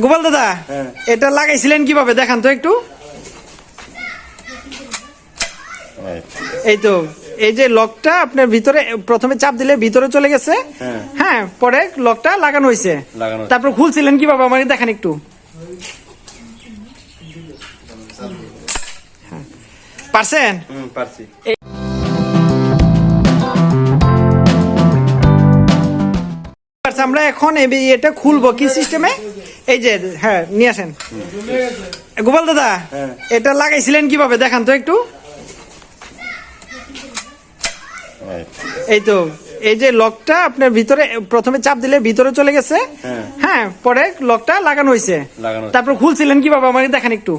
গোপাল দাদা হ্যাঁ। এটা লাগাইছিলেন কীভাবে? দেখান তো একটু। এই তো এই যে লকটা আপনার ভিতরে প্রথমে চাপ দিলে ভিতরে চলে গেছে। হ্যাঁ। হ্যাঁ পরে লকটা লাগানো হয়েছে। তারপর খুলছিলেন কীভাবে? আমাকে দেখান একটু। পারছেন? পারছি। আমরা এখন এটা খুলবো। কি সিস্টেমে এই যে হ্যাঁ নিয়ে আসেন। গোপাল দাদা হ্যাঁ। এটা লাগাইছিলেন কীভাবে? দেখান তো একটু। এই তো এই যে লকটা আপনার ভিতরে প্রথমে চাপ দিলে ভিতরে চলে গেছে। হ্যাঁ। হ্যাঁ পরে লকটা লাগানো হয়েছে। তারপর খুলছিলেন কীভাবে? আমাকে দেখান একটু।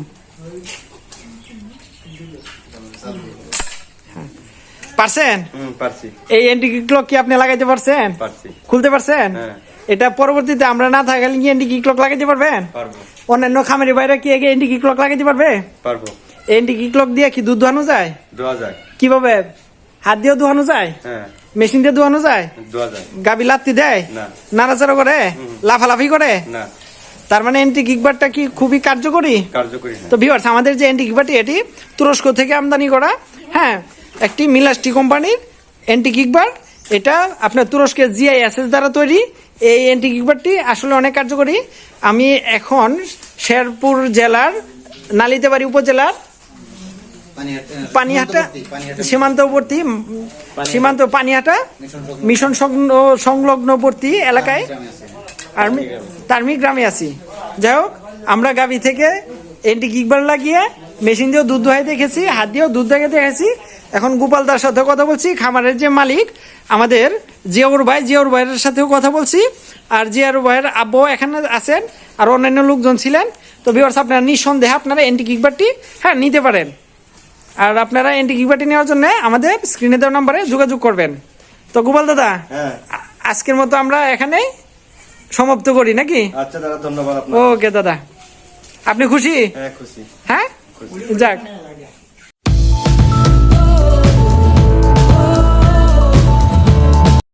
হ্যাঁ। পারছেন? পারছি। এই এন্টিক লক কি আপনি লাগাইতে পারছেন? পারছি। খুলতে পারছেন? হ্যাঁ। এটা পরবর্তীতে আমরা না থাকলে কি এন্টি ক্লক লাগাইতে পারবেন পারব। অন্যান্য খামারি বাইরে কি এন্টি ক্লক লাগাইতে পারবে? পারব। এন্টি ক্লক দিয়ে কি দুধ দোয়ানো যায়? দোয়া যায়। কীভাবে? হাত দিয়েও দোয়ানো যায়? হ্যাঁ। মেশিন দিয়ে দোয়ানো যায়? দোয়া যায়। গাবি লাত্তি দেয়? না। নাড়াচাড়া করে? লাফালাফি করে? না। তার মানে এন্টি কিকবারটা কি খুবই কার্যকরী? কার্যকরী তো ভিউয়ার্স আমাদের যে অ্যান্টি কিকবারটি এটি তুরস্ক থেকে আমদানি করা হ্যাঁ একটি মিলাস্টি কোম্পানির এন্টি কিকবার এটা আপনার তুরস্কের জিআই জিআইএসএস দ্বারা তৈরি। এই অ্যান্টি কিকবারটি আসলে অনেক কার্যকরী। আমি এখন শেরপুর জেলার নালিতাবাড়ি উপজেলার পানিহাটা সীমান্তবর্তী সীমান্ত পানিহাটা মিশন সংলগ্ন- সংলগ্নবর্তী এলাকায়। আর্মি তার্মিক গ্রামে আছি। যাই হোক আমরা গাবি থেকে এন্টি কিকবার লাগিয়ে মেশিন দিয়েও দুধ দোহাই দেখেছি হাত দিয়েও দুধ দেখে দেখেছি। এখন গোপাল গোপালদার সাথে কথা বলছি খামারের যে মালিক আমাদের জিয়াউর ভাই জিয়াউর ভাইয়ের সাথেও কথা বলছি। আর জিয়াউর ভাইয়ের আব্বু এখানে আছেন আর অন্যান্য লোকজন ছিলেন। তো ভিওর্স আপনারা নিঃসন্দেহে আপনারা এন্টি কিকবারটি হ্যাঁ নিতে পারেন। আর আপনারা এন্টি কিকবারটি নেওয়ার জন্য আমাদের স্ক্রিনে দেওয়া নম্বরে যোগাযোগ করবেন। তো গোপাল দাদা হ্যাঁ। আজকের মতো আমরা এখানেই সমাপ্ত করি নাকি? আচ্ছা দাদা ধন্যবাদ ওকে দাদা। আপনি খুশি? হ্যাঁ খুশি। হ্যাঁ? Exactly.